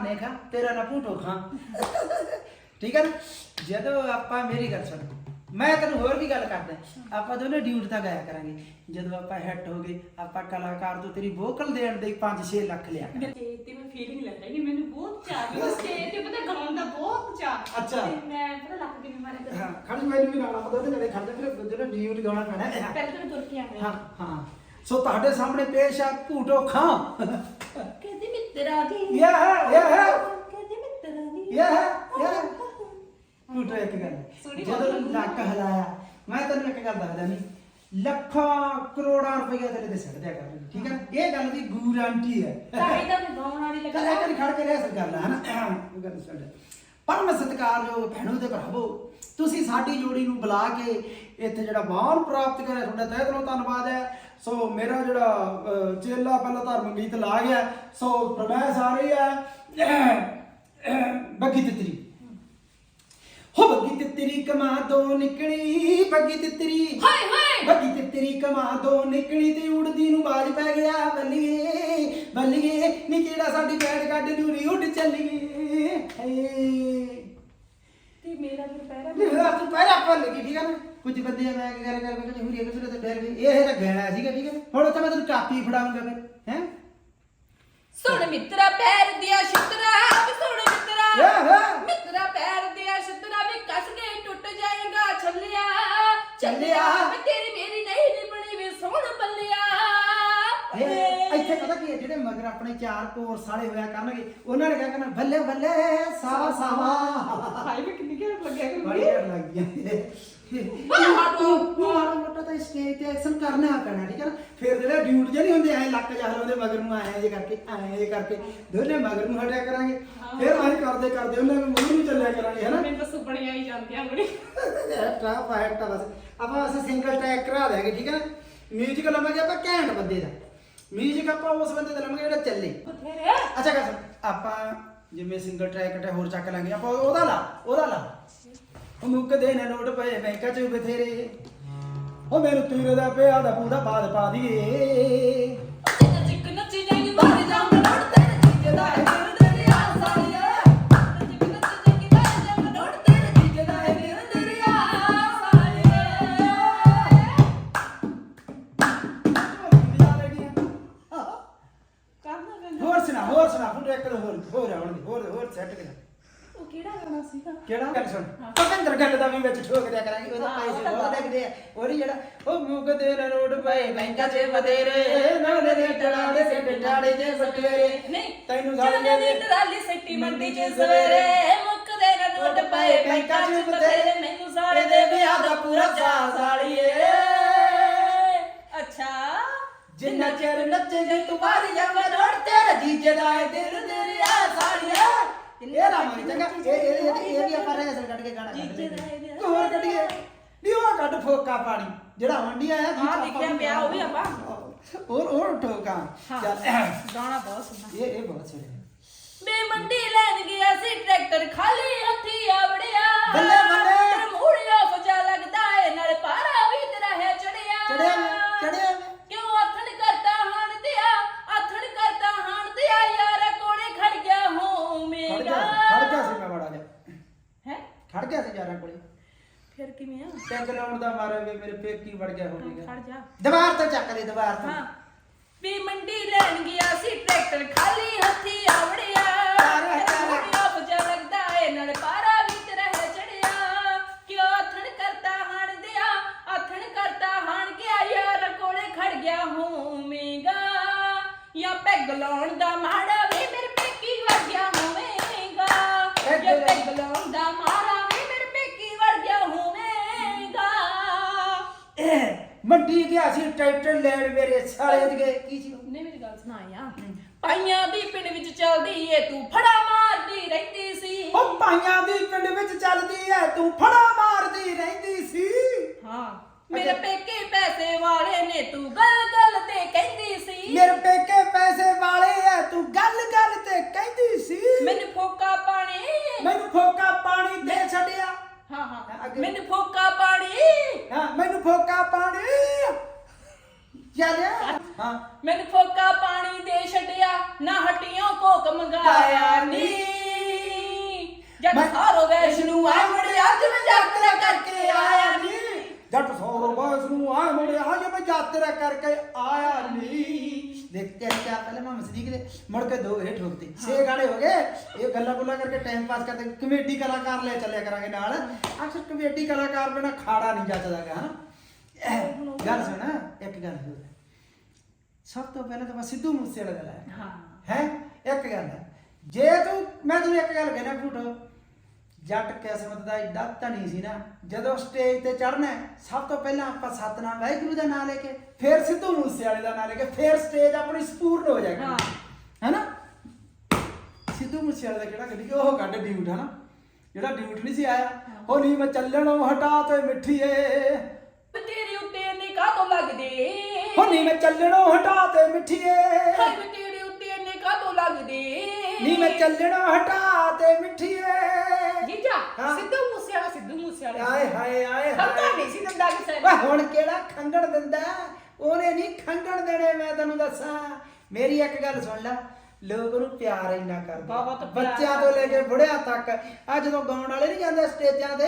ਨਾਂ ਖਾਂ ਤੇਰਾ ਨਾਂ ਭੂਟੋ ਖਾਂ ਠੀਕ ਹੈ ਨਾ? ਜਦੋਂ ਆਪਾਂ ਮੇਰੀ ਗੱਲ ਸੁਣ ਮੈਂ ਤੈਨੂੰ ਹੋਰ ਵੀ ਗੱਲ ਕਰਦਾ। ਆਪਾਂ ਦੋਨੇ ਡਿਊਟ ਤਾਂ ਗਾਇਆ ਕਰਾਂਗੇ। ਜਦੋਂ ਆਪਾਂ ਹਿੱਟ ਹੋ ਗਏ ਆਪਾਂ ਕਲਾਕਾਰ ਤੋਂ ਤੇਰੀ ਵੋਕਲ ਦੇਣ ਦੇ 5-6 ਲੱਖ ਲਿਆ ਕਰਾਂਗੇ। ਮੇਰੇ ਤੇ ਮੈਂ ਫੀਲਿੰਗ ਲੈ ਰਹੀ ਮੈਨੂੰ ਬਹੁਤ ਚਾਹ ਵੀ ਸਟੇਜ ਤੇ ਪਤਾ ਗਾਉਣ ਦਾ ਬਹੁਤ ਚਾਹ ਅੱਛਾ। ਤੇ ਮੈਂ ਪਤਾ ਲੱਗ ਗਈ ਮਾਰੇ ਤੇ ਹਾਂ ਖੜ ਮੈਨੂੰ ਵੀ ਨਾਲ ਆਪਾਂ ਦੋਨੇ ਜਣੇ ਖੜਦੇ ਫਿਰ ਜਦੋਂ ਡਿਊਟ ਗਾਉਣਾ ਪੈਣਾ। ਪਹਿਲਾਂ ਤਾਂ ਮੈਂ ਤੁਰ ਕੇ ਆਇਆ ਹਾਂ ਹਾਂ। ਸੋ ਤੁਹਾਡੇ ਸਾਹਮਣੇ ਪੇਸ਼ ਆ ਭੂਟੋ ਖਾਂ ਕਹਿੰਦੀ ਮਿੱਤਰਾ ਦੀ ਯਾ ਯਾ ਕਹਿੰਦੀ ਮਿੱਤਰਾ ਦੀ ਯਾ ਯਾ ਭੂਟੋ ਇੱਕ ਗੱਲ। ਜਦੋਂ ਲੱਕ ਹਲਾਇਆ ਮੈਂ ਤੈਨੂੰ ਇੱਕ ਗੱਲ ਦੱਸਦਾ ਨਹੀਂ ਲੱਖਾਂ ਕਰੋੜਾਂ ਰੁਪਏ ਤੇਰੇ ਤੇ ਸਿੱਟ ਦਿਆ ਕਰ ਠੀਕ ਹੈ? ਇਹ ਗੱਲ ਦੀ ਗਾਰੰਟੀ ਹੈ। ਤਾਂ ਮੈਂ ਗਾਉਣ ਵਾਲੀ ਲੱਗਾ। ਵਾਰੀ ਖੜ ਕੇ ਰਹਿ ਸਕ ਗੱਲ ਹੈ ਨਾ ਉਹ ਗੱਲ ਛੱਡ ਪਰਮ ਸਤਿਕਾਰਯੋਗ ਭੈਣੋ ਤੇ ਭਰਾਵੋ ਤੁਸੀਂ ਸਾਡੀ ਜੋੜੀ ਨੂੰ ਬੁਲਾ ਕੇ ਇੱਥੇ ਜਿਹੜਾ ਮਾਣ ਪ੍ਰਾਪਤ ਕਰਿਆ ਤੁਹਾਡਾ ਤਹਿ ਦਿਲੋਂ ਧੰਨਵਾਦ ਹੈ। ਸੋ ਮੇਰਾ ਜਿਹੜਾ ਚੇਲਾ ਪਹਿਲਾਂ ਧਰਮ ਗੀਤ ਲਾ ਗਿਆ। ਸੋ ਫਰਮਾਇਸ਼ ਆ। ਰਹੀ ਹੈ ਬੱਗੀ ਤਿੱਤਰੀ। ਹੋ ਬੱਗੀ ਤਿੱਤਰੀ ਕਮਾ ਤੋਂ ਨਿਕਲੀ ਬੱਗੀ ਤਿੱਤਰੀ। ਹਾਏ ਹਾਏ! ਬੱਗੀ ਤੇ ਤੇਰੀ ਕਮਾ ਤੋਂ ਨਿਕਲੀ ਤੇ ਉੜਦੀ ਨੂੰ ਬਾਜ ਪੈ ਗਿਆ ਬੱਲੀਏ ਬੱਲੀਏ ਨੀ ਕਿਹੜਾ ਸਾਡੀ ਬੈਠ ਕੱਢ ਨੂਰੀ ਉੱਡ ਚੱਲੀਏ। ਹਏ। ਤੇ ਮੇਰਾ ਫਿਰ ਪਹਿਰਾ ਨੀ ਤੂੰ ਪਹਿਰਾ ਭੁੱਲ ਗਈ ਠੀਕ ਹੈ ਨਾ? ਕੁਝ ਬੰਦੇ ਮੈਂ ਕੀ ਗੱਲ ਕਰ ਮੈਂ ਹੁਰੀ ਕਿਸੇ ਤੇ ਡਰ ਗਈ ਇਹ ਤਾਂ ਗਹਿਣਾ ਸੀਗਾ ਠੀਕ ਹੈ ਹੁਣ ਤਾਂ ਮੈਂ ਤੈਨੂੰ ਕਾਪੀ ਫੜਾਉਂਗਾ ਫਿਰ ਹੈ? ਸੁਣ ਮਿੱਤਰਾ ਪੈਰ ਦਿਆ ਛਿੱਤਰਾ ਵੀ ਸੁਣ ਮਿੱਤਰਾ। ਹੈ ਮਿੱਤਰਾ ਪੈਰ ਦਿਆ ਛਿੱਤਰਾ ਵੀ ਕੱਸ ਕੇ ਟੁੱਟ ਜਾਏਗਾ ਛੱਲਿਆ। ਛੱਲਿਆ। ਵੀ ਤੇਰੀ ਮੇਰੀ ਨਹੀਂ ਨਿਭਣੀ ਵੀ ਸੋਹਣ ਇਹ ਇੱਥੇ ਪਤਾ ਕੀ ਹੈ ਜਿਹੜੇ ਮਗਰ ਆਪਣੇ ਚਾਰ ਕੋਰਸ ਵਾਲੇ ਹੋਇਆ ਕਰਨਗੇ ਉਹਨਾਂ ਨੇ ਕਿਹਾ ਕਰਨਾ ਬੱਲੇ ਬੱਲੇ ਸਾਵਾ ਸਾਵਾ। ਹਾਈ ਵੀ ਕਿੰਨੀ ਘੈਂਟ ਲੱਗਿਆ ਬੜੀ ਡਰ ਲੱਗ ਗਈ ਤੂੰ ਤੂੰ ਮਾੜਾ ਮੋਟਾ ਤਾਂ ਸਟੇਜ ਤੇ ਐਕਸ਼ਨ ਕਰਨਾ ਪੈਣਾ ਠੀਕ ਹੈ ਨਾ? ਫਿਰ ਜਿਹੜੇ ਡਿਊਟ ਜੇ ਨਹੀਂ ਹੁੰਦੇ ਐ ਲੱਕ ਜਾ ਉਹਦੇ ਮਗਰ ਨੂੰ ਆਏ ਜੇ ਕਰਕੇ ਐ ਜੇ ਕਰਕੇ ਦੋਨੇ ਮਗਰ ਨੂੰ ਹਟਿਆ ਕਰਾਂਗੇ। ਫਿਰ ਐਂ ਕਰਦੇ ਕਰਦੇ ਉਹਨਾਂ ਨੂੰ ਮੂੰਹ ਨੂੰ ਚੱਲਿਆ ਕਰਾਂਗੇ ਹਨਾ ਮੈਨੂੰ ਤਾਂ ਸੁਪਨੇ ਆਈ ਜਾਂਦੇ ਆ ਬੜੀ ਟਰਾਪ ਆਇਆ ਬਸ। ਆਪਾਂ ਅਸੀਂ ਸਿੰਗਲ ਟੈਕ ਕਰਾ ਦਿਆਂਗੇ ਠੀਕ ਹੈ ਨਾ? ਮਿਊਜ਼ਿਕ ਲਵਾਂਗੇ ਆਪਾਂ ਘੈਂਟ ਬੰਦੇ ਦਾ। ਮਿਊਜ਼ਿਕ ਆਪਾਂ ਉਸ ਬੰਦੇ ਦਾ ਲਵਾਂਗੇ ਜਿਹੜਾ ਚੱਲੇ। ਬਥੇਰੇ। ਅੱਛਾ ਕਰ ਆਪਾਂ ਜਿਵੇਂ ਸਿੰਗਲ ਟਰੈਕ ਤੇ ਹੋਰ ਚੱਕ ਲਾਂਗੇ। ਆਪਾਂ ਉਹਦਾ ਲਾ ਉਹਦਾ ਲਾ। ਉਹ ਮੁੱਕਦੇ ਨੇ ਨੋਟ ਪਏ ਬੈਂਕਾਂ 'ਚ ਬਥੇਰੇ। ਉਹ ਮੈਨੂੰ ਤੀਰ ਦਾ ਪਿਆ ਦਾ ਪੂਰਾ ਬਾਦ ਪਾ ਦਈਏ। ਨੱਚ ਨੱਚ ਜਾਈ ਬਾਹਰ ਜਾਵਾਂ ਨੋੜ ਤੇਰੇ ਦਾ ਦਾ ਵੀ ਵਿੱਚ ਠੋਕ ਦਿਆ ਕਰਾਂਗੇ ਉਹਦਾ ਪੈਸੇ ਬਹੁਤ ਲੱਗਦੇ ਆ। ਉਹਦੀ ਜਿਹੜਾ ਉਹ ਮੁੱਕਦੇ ਨੇ ਰੋਡ ਪਏ ਬੈਂਕਾਂ 'ਚ ਬਥੇਰੇ ਨਾਲੇ ਦੇ ਟੜਾ ਦੇ ਸੇ ਬਿਟਾੜੇ 'ਚ ਬਟੇਰੇ ਨਹੀਂ ਤੈਨੂੰ ਸਾਰੇ ਦੀ ਟਰਾਲੀ ਸੱਟੀ ਮੰਡੀ 'ਚ ਸਵੇਰੇ ਮੁੱਕਦੇ ਨਾ ਨੋਟ ਪਏ ਬੈਂਕਾਂ 'ਚ ਬਥੇਰੇ ਮੈਨੂੰ ਸਾਰੇ ਦੇ ਵਿਆਹ ਦਾ ਪੂਰਾ ਚਾਅ ਸਾਲੀਏ ਅੱਛਾ। ਜਿੰਨਾ ਚਿਰ ਨੱਚੇ ਜੇ ਤੂੰ ਮਾਰੀ ਜਾਵੇਂ ਰੋੜ ਤੇਰੇ ਜੀਜੇ ਦਾ ਦਿਲ ਦਰਿਆ ਸਾੜੀਆ ਇਹ ਰਾਮਾ ਚੰਗਾ ਇਹ ਇਹ ਇਹ- ਇਹ ਵੀ ਆਪਾਂ ਰੇਸਲ ਕੱਢ ਕੇ ਗਾਣਾ ਜੀਜੇ ਦਾ ਏ ਦਿਲ ਹੋਰ ਕੱਢੀਏ। ਨਹੀਂ ਉਹ ਕੱਢ ਫੋਕਾ ਪਾਣੀ ਜਿਹੜਾ ਵੰਡੀ ਆਇਆ ਹਾਂ, ਲਿਖਿਆ ਪਿਆ ਉਹ ਵੀ ਆਪਾਂ। ਹੋਰ ਹੋਰ ਠੋਕਾ ਚੱਲ। ਗਾਣਾ ਬਹੁਤ ਸੋਹਣਾ। ਇਹ ਇਹ ਬਹੁਤ ਸੋਹਣਾ। ਮੈਂ ਮੰਡੀ ਲੈਣ ਗਿਆ ਸੀ ਟਰੈਕਟਰ ਖਾਲੀ ਹੱਥੀ ਆਵੜਿਆ। ਬੱਲੇ, ਬੱਲੇ। ਖੜ ਗਿਆ ਸੀ ਯਾਰਾਂ ਕੋਲੇ। ਫਿਰ ਕਿਵੇਂ ਆ? ਟੈਂਕ ਲਾਉਣ ਦਾ ਮਾਰੇ ਵੀ ਮੇਰੇ ਪੇਕੀ ਵੜ ਗਿਆ ਹੋਵੇਗਾ। ਖੜ ਜਾ। ਦੀਵਾਰ ਤੋਂ ਚੱਕ ਦੇ ਦੀਵਾਰ ਤੋਂ। ਹਾਂ। ਵੀ ਮੰਡੀ ਲੈਣ ਗਿਆ ਸੀ ਟਰੈਕਟਰ ਖਾਲੀ ਹੱਥੀ ਆਵੜਿਆ। ਗੱਲ ਸੁਣਾਇਆ ਪਾਈਆਂ ਦੀ ਪਿੰਡ ਵਿੱਚ ਚੱਲਦੀ ਏ ਤੂੰ ਫੜਾ ਮਾਰਦੀ ਰਹਿੰਦੀ ਸੀ। ਉਹ ਪਾਈਆਂ ਦੀ ਪਿੰਡ ਵਿੱਚ ਚੱਲਦੀ ਐ ਤੂੰ ਫੜਾ ਮਾਰਦੀ ਰਹਿੰਦੀ ਸੀ। ਹਾਂ ਮੇਰੇ ਪੇਕੇ ਪੈਸੇ ਵਾਲੇ ਨੇ ਤੂੰ ਗੱਲ ਗੱਲ ਤੇ ਕਹਿੰਦੀ ਸੀ। ਮੇਰੇ ਪੇਕੇ ਪੈਸੇ ਵਾਲੇ ਐ ਤੂੰ ਗੱਲ ਗੱਲ ਤੇ ਕਹਿੰਦੀ ਸੀ। ਮੈਨੂੰ ਫੋਕਾ ਪਾਣੀ। ਮੈਨੂੰ ਫੋਕਾ ਪਾਣੀ ਦੇ ਛੱਡਿਆ। ਹਾਂ ਹਾਂ ਅੱਗੇ। ਮੈਨੂੰ ਫੋਕਾ ਪਾਣੀ। ਹਾਂ ਮੈਨੂੰ ਫੋਕਾ ਪਾਣੀ। ਚੱਲਿਆ ਹਾਂ। ਮੈਨੂੰ ਫੋਕਾ ਨਾ ਹੱਟੀਆਂ ਕੋਕ ਮੰਗਾਇਆ ਨੀ। ਜਦ ਮੈਂ- ਸਾਰੋ ਵੈਸ਼ਨੂ ਆ ਮੁੜਿਆ ਜਿਵੇਂ ਯਾਤਰਾ ਕਰਕੇ ਆਇਆ ਨੀ। ਜੱਟ ਸੌਰੋ ਬਾਸ ਨੂੰ ਆ ਮੁੜਿਆ ਜੇ ਮੈਂ ਯਾਤਰਾ ਕਰਕੇ ਆਇਆ ਨਹੀਂ ਦੇਖ ਤੇਰੇ ਚਾਰ ਪਹਿਲੇ ਮੈਂ ਮਸਦੀਕ ਦੇ ਮੁੜ ਕੇ ਦੋ ਇਹ ਠੋਕਤੇ। ਛੇ ਗਾਣੇ ਹੋ ਗਏ। ਇਹ ਗੱਲਾਂ ਗੁੱਲਾਂ ਕਰਕੇ ਟਾਈਮ ਪਾਸ ਕਰਦੇ। ਕਮੇਡੀ ਕਲਾਕਾਰ ਲੈ ਚੱਲਿਆ ਕਰਾਂਗੇ ਨਾਲ। ਅਕਸਰ ਕਮੇਡੀ ਕਲਾਕਾਰ ਬਿਨਾ ਖਾੜਾ ਨਹੀਂ ਜੱਜਦਾਗਾ ਹਨਾ? ਗੱਲ ਸੁਣ ਇੱਕ ਗੱਲ ਹੋਰ। ਸਭ ਤੋਂ ਪਹਿਲਾਂ ਤਾਂ ਮੈਂ ਸਿੱਧੂ ਮੂਸੇ ਵਾਲਾ ਗੱਲ ਹੈ ਹਾਂ। ਹੈ? ਇੱਕ ਗੱਲ ਹੈ। ਜੇ ਤੂੰ ਮੈਂ ਤੈਨੂੰ ਇੱਕ ਗੱਲ ਕਹਿਣਾ ਫੂਟੋ ਜੱਟ ਕਿਸਮਤ ਦਾ ਏਡਾ ਧਨੀ ਸੀ ਨਾ ਜਦੋਂ ਸਟੇਜ ਤੇ ਚੜਨਾ ਸਭ ਤੋਂ ਪਹਿਲਾਂ ਆਪਾਂ ਸਤਨਾਮ ਵਾਹਿਗੁਰੂ ਦਾ ਨਾਮ ਲੈ ਕੇ ਫਿਰ ਸਿੱਧੂ ਮੂਸੇ ਵਾਲੇ ਦਾ ਨਾਮ ਲੈ ਕੇ ਫਿਰ ਸਟੇਜ ਆਪਣੀ ਸਪੂਰਨ ਹੋ ਜਾਏਗੀ। ਹਾਂ। ਹੈਨਾ ਸਿੱਧੂ ਮੂਸੇ ਵਾਲੇ ਦਾ ਕਿਹੜਾ ਗੱਡੀ? ਉਹ ਕੱਢ ਡਿਊਟ ਹਨਾ ਜਿਹੜਾ ਡਿਊਟ ਨਹੀਂ ਸੀ ਆਇਆ ਉਹ ਨਹੀਂ ਮੈਂ ਚੱਲਣੋਂ ਹਟਾ ਤੇ ਮਿੱਠੀਏ ਤੇਰੇ ਉੱਤੇ ਨਿਕਾਹ ਤੋਂ ਲੱਗਦੇ? ਨਹੀਂ ਮੈਂ ਚੱਲਣੋਂ ਹਟਾ ਤੇ ਮਿੱਠੀਏ ਹਾਏ ਵੇ ਤੇਰੇ ਉੱਤੇ ਨਿਕਾਹ ਤੋਂ ਲੱਗਦੇ? ਨਹੀਂ ਮੈਂ ਚੱਲਣੋਂ ਹਟਾ ਤੇ ਮਿੱਠੀਏ। ਜੀਜਾ ਹਾਂ। ਸਿੱਧੂ ਮੂਸੇ ਵਾਲਾ ਸਿੱਧੂ ਮੂਸੇ ਵਾਲਾ ਆਏ ਹਾਏ ਆਏ ਹਾਏ। ਨਹੀਂ ਸੀ ਦੰਦਾ ਕਿਸੇ ਓਏ ਹੁਣ ਕਿਹੜਾ ਖੰਗਣ ਦਿੰਦਾ? ਉਹਨੇ ਨਹੀਂ ਖੰਗਣ ਦੇਣੇ ਮੈਂ ਤੈਨੂੰ ਦੱਸਾਂ। ਮੇਰੀ ਇੱਕ ਗੱਲ ਸੁਣ ਲੈ। ਲੋਕ ਉਹਨੂੰ ਪਿਆਰ ਇੰਨਾ ਕਰਦੇ। ਬਹੁਤ ਪਿਆਰ ਬੱਚਿਆਂ ਤੋਂ ਲੈ ਕੇ ਬੁੜਿਆਂ ਤੱਕ। ਆ ਜਦੋਂ ਗਾਉਣ ਵਾਲੇ ਨਹੀਂ ਜਾਂਦੇ ਸਟੇਜਾਂ ਤੇ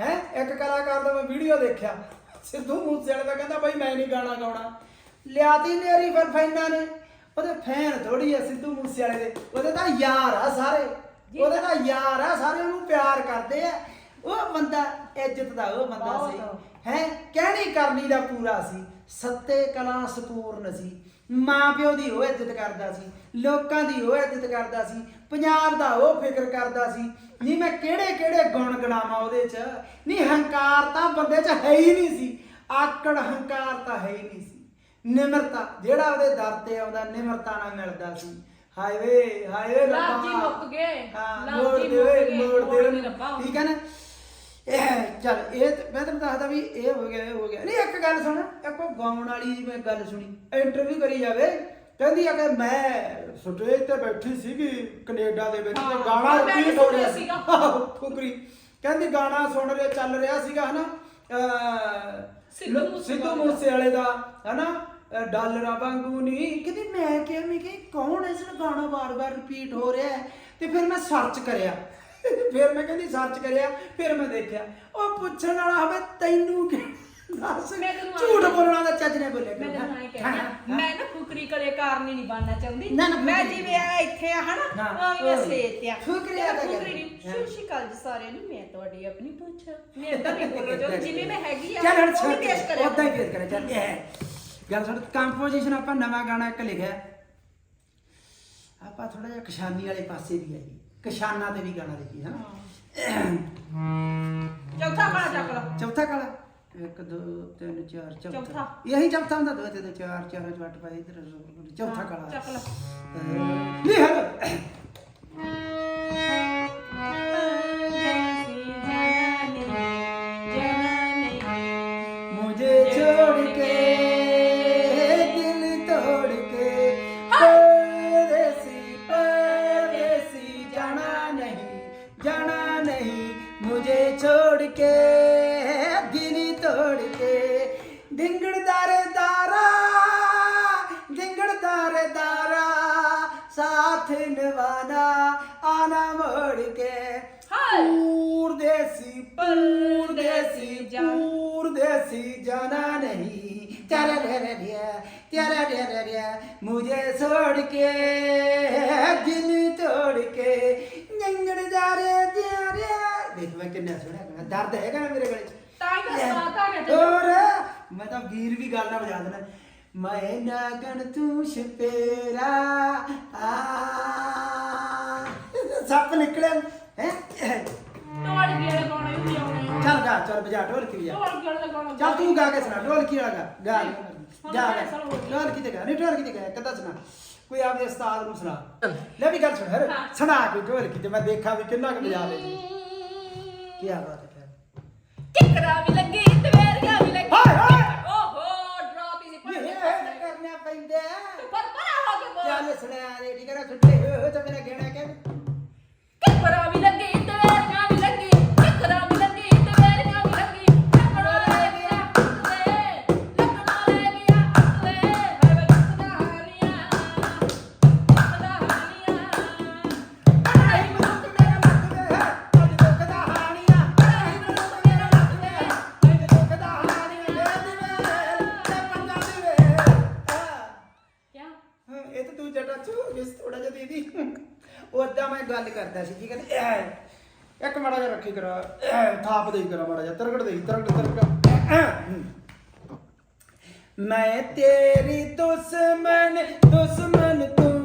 ਹੈ? ਇੱਕ ਕਲਾਕਾਰ ਦਾ ਮੈਂ ਵੀਡੀਓ ਦੇਖਿਆ। ਸਿੱਧੂ ਮੂਸੇਵਾਲੇ ਦਾ ਕਹਿੰਦਾ ਬਈ ਮੈਂ ਨਹੀਂ ਗਾਣਾ ਗਾਉਣਾ। ਲਿਆਤੀ ਨੇਰੀ ਫਿਰ ਫੈਨਾਂ ਨੇ। ਉਹਦੇ ਫੈਨ ਥੋੜੀ ਆ ਸਿੱਧੂ ਮੂਸੇਵਾਲੇ ਦੇ। ਉਹਦੇ ਤਾਂ ਯਾਰ ਆ ਸਾਰੇ। ਉਹਦੇ ਤਾਂ ਯਾਰ ਆ ਸਾਰੇ ਉਹਨੂੰ ਪਿਆਰ ਕਰਦੇ ਆ। ਉਹ ਬੰਦਾ ਇੱਜ਼ਤ ਦਾ ਉਹ ਬੰਦਾ। ਸੀ। ਹੈ ਕਹਿਣੀ ਕਰਨੀ ਦਾ ਪੂਰਾ ਸੀ। ਸੱਤੇ ਕਲਾ ਸਪੂਰਨ ਸੀ। ਮਾਂ ਪਿਓ ਦੀ ਉਹ ਇੱਜ਼ਤ ਕਰਦਾ ਸੀ। ਲੋਕਾਂ ਦੀ ਉਹ ਇੱਜ਼ਤ ਕਰਦਾ ਸੀ। ਪੰਜਾਬ ਦਾ ਉਹ ਫਿਕਰ ਕਰਦਾ ਸੀ। ਨਹੀਂ ਮੈਂ ਕਿਹੜੇ ਕਿਹੜੇ ਗੁਣ ਗਣਾਵਾਂ ਉਹਦੇ 'ਚ। ਨਹੀਂ ਹੰਕਾਰ ਤਾਂ ਬੰਦੇ 'ਚ ਹੈ ਹੀ ਨਹੀਂ ਸੀ। ਆਕੜ ਹੰਕਾਰ ਤਾਂ ਹੈ ਹੀ ਨਹੀਂ ਨਿਮਰਤਾ ਜਿਹੜਾ ਉਹਦੇ ਦਰ ਤੇ ਆਉਂਦਾ ਨਿਮਰਤਾ ਨਾਲ ਮਿਲਦਾ ਸੀ। ਹਾਏ ਵੇ ਹਾਏ ਵੇ ਰੱਬਾ। ਮੁੱਕ ਗਏ। ਹਾਂ ਮੋੜ ਦੇ ਮੁੱਕ ਗਏ, ਮੋੜ ਮੋੜ ਦੇ ਲੱਭਾ ਹੁਣ। ਠੀਕ ਹੈ ਨਾ? ਇਹ ਚੱਲ ਇਹ ਤੇ- ਮੈਂ ਤੈਨੂੰ ਦੱਸਦਾ ਵੀ ਇਹ ਹੋ ਗਿਆ ਇਹ ਹੋ ਗਿਆ। ਨਹੀਂ ਇੱਕ ਗੱਲ ਸੁਣ ਇੱਕ ਉਹ ਗਾਉਣ ਵਾਲੀ ਦੀ ਮੈਂ ਗੱਲ ਸੁਣੀ। ਇੰਟਰਵਿਊ ਕਰੀ ਜਾਵੇ। ਕਹਿੰਦੀ ਆ ਕਿ ਮੈਂ ਸਟੇਜ ਤੇ ਬੈਠੀ ਸੀਗੀ ਕੈਨੇਡਾ ਦੇ ਵਿੱਚ ਤੇ ਹਾਂ, ਗਾਣਾ ਮੈਂ ਵੀ ਰਿਪੀਟ ਹੋ ਰਿਹਾ ਸੀ। ਸੀਗਾ। ਫੁਕਰੀ ਕਹਿੰਦੀ ਗਾਣਾ ਸੁਣ ਰਿਹਾ ਚੱਲ ਰਿਹਾ ਸੀਗਾ ਹਨਾ? ਅਹ, ਸਿੱਧੂ ਮੂਸੇ ਸਿੱਧੂ ਵਾਲੇ ਦਾ। ਮੂਸੇ ਵਾਲੇ ਦਾ ਹਨਾ? ਡਾਲਰਾਂ ਵਾਂਗੂ ਨਹੀਂ। ਕਹਿੰਦੀ ਮੈਂ ਕਿਹਾ ਮੈਂ ਕਿ ਕੌਣ ਇਸ ਨੂੰ ਗਾਣਾ ਵਾਰ-ਵਾਰ ਰਿਪੀਟ ਹੋ ਰਿਹਾ ਹੈ? ਤੇ ਫਿਰ ਮੈਂ ਸਰਚ ਕਰਿਆ। ਫਿਰ ਮੈਂ ਕਹਿੰਦੀ ਸਰਚ ਕਰਿਆ ਫਿਰ ਮੈਂ ਦੇਖਿਆ। ਉਹ ਪੁੱਛਣ ਵਾਲਾ ਹੋਵੇ ਤੈਨੂੰ ਕਿ ਦੱਸ। ਮੈਂ ਤੈਨੂੰ ਆਏਂ ਝੂਠ ਕਹਿੰਦੀ- ਬੋਲਣਾ ਦਾ ਚੱਜ ਨੇ ਬੋਲਿਆ ਮੈਂ ਕਰਨਾ। ਤੈਨੂੰ ਐਂ ਕਹਿੰਦੀ ਹਾਂ, ਆ, ਹਾਂ। ਮੈਂ ਨਾ ਫੁਕਰੀ ਕਲੇ ਕਾਰਨੀ ਨਹੀਂ ਬਣਨਾ ਚਾਹੁੰਦੀ। ਨਾ, ਨਾ, ਮੈਂ ਫੁਕਰੀ। ਜਿਵੇਂ ਆ ਇੱਥੇ ਆ ਹਨਾ? ਹਾਂ, ਉਵੇਂ ਮੈਂ ਉਹ ਸਟੇਜ ਤੇ ਆ। ਫੁਕਰੀ ਆ ਤਾਂ ਫੁਕਰੀ ਗੱਲ। ਨਹੀਂ। ਹਾਂ। ਸ਼ੁਭ ਸ਼ਿਕਾਲ ਜੀ ਸਾਰਿਆਂ ਨੂੰ ਮੈਂ ਤੁਹਾਡੀ ਆਪਣੀ ਪੁੱਛ। ਮੈਂ ਇਦਾਂ ਨਹੀਂ ਬੋਲਣਾ ਚਾਹੁੰਦੀ। ਜਿਵੇਂ ਮੈਂ ਹੈਗੀ ਆ ਚੱਲ ਹਣ ਉਹ ਵੀ ਪੇਸ਼ ਕਰਿਆ। ਉਦਾਂ ਹੀ ਪੇਸ਼ ਕਰਿਆ। ਚੱਲ ਇਹ ਗੱਲ ਸੁਣ ਕੰਪੋਜੀਸ਼ਨ ਆਪਾਂ ਨਵਾਂ ਗਾਣਾ ਇੱਕ ਲਿਖਿਆ। ਆਪਾਂ ਥੋੜਾ ਜਿਹਾ ਕਿਸ਼ਾਨੀ ਵਾਲੇ ਪਾਸੇ ਵੀ ਆਈ ਕਿਸ਼ਾਨਾਂ ਤੇ ਵੀ ਗਾਣਾ ਲਿਖੀ ਹੈ। ਨਾ ਚੌਥਾ ਕਾਲਾ ਚੱਕ ਲਾ। ਚੌਥਾ ਕਾਲਾ 1 2 3 4 ਚੌਥਾ। ਚੌਥਾ। ਇਹੀ ਚੌਥਾ ਹੁੰਦਾ ਦੋ ਤੇ 4 4 ਚ 8 ਪਾਈ ਇਧਰ ਚੌਥਾ ਕਾਲਾ ਚੱਕ ਲਾ। ਨਹੀਂ ਹੈ ਹੱਦ ਹੈਗਾ ਨਾ ਮੇਰੇ ਗਲੇ 'ਚ ਤਾਂ ਹੀ ਤਾਂ ਸਵਾਦ ਆ ਗਿਆ ਤੈਨੂੰ। ਹੋਰ ਮੈਂ ਤਾਂ ਵੀਰ ਵੀ ਗਾਣਾ ਵਜਾ ਦੇਣਾ ਮੈਂ ਨਾ ਗਣ ਤੂੰ ਸ਼ਪੇਰਾ ਆ। ਸੱਪ ਨਿਕਲੇ ਹੈ? ਢੋਲ ਗੇੜ ਲਗਾਉਣੇ ਵੀ ਚੱਲ ਗਾ ਚੱਲ ਵਜਾ ਢੋਲਕੀ ਵਜਾ। ਢੋਲ ਗੇੜ ਲਗਾਉਣਾ ਚੱਲ ਤੂੰ ਗਾ ਕੇ ਸੁਣਾ ਢੋਲਕੀ ਵਾਲਾ ਗਾ। ਗਾ। ਗਾ, ਗਾ ਗਾ। ਢੋਲਕੀ ਤੇ ਗਾ ਨਹੀਂ ਢੋਲਕੀ ਤੇ ਗਾ ਇੱਕ ਸੁਣਾ। ਕੋਈ ਆਪਦੇ ਉਸਤਾਦ ਨੂੰ ਸੁਣਾ। ਲੈ ਵੀ ਗੱਲ ਸੁਣ ਹਰ। ਸੁਣਾ ਕੋਈ ਢੋਲਕੀ ਤੇ ਮੈਂ ਦੇਖਾਂ ਵੀ ਕਿੰਨਾ ਕੁ ਬਜਾ ਦੇ ਤੂੰ ਕੀ ਬਾਤ ਕਿਕਰਾ ਵੀ ਲੱਗੀ ਤਵੇਰੀਆਂ ਵੀ ਲੱਗੀ। ਹਾਏ, ਹਾਏ। ਓਹੋ ਡ੍ਰੌਪ ਹੀ ਸੀ ਇਹ ਪਰ ਇਹ ਕਰਨਾ ਪੈਂਦਾ ਪਰ ਪਰਾ ਹੋ ਕੇ ਬੋਲ। ਚੱਲ ਸੁਣਿਆ ਰੇ ਠੀਕ ਹੈ ਨਾ ਛੁੱਟੇ ਹੋਏ ਹੋਏ ਤਾਂ ਮੇਰਾ ਗਹਿਣਾ ਕਹਿ ਕਿਕਰਾ ਕਰਾ, ਥਾਪ ਦੇਈ ਕਰਾ ਮਾੜਾ ਜਿਹਾ ਤਰਗੜ ਦੇਈ ਤਰਗੜ ਤਰਗੜ ਮੈਂ ਤੇਰੀ ਦੁਸ਼ਮਨ ਦੁਸ਼ਮਨ ਤੂੰ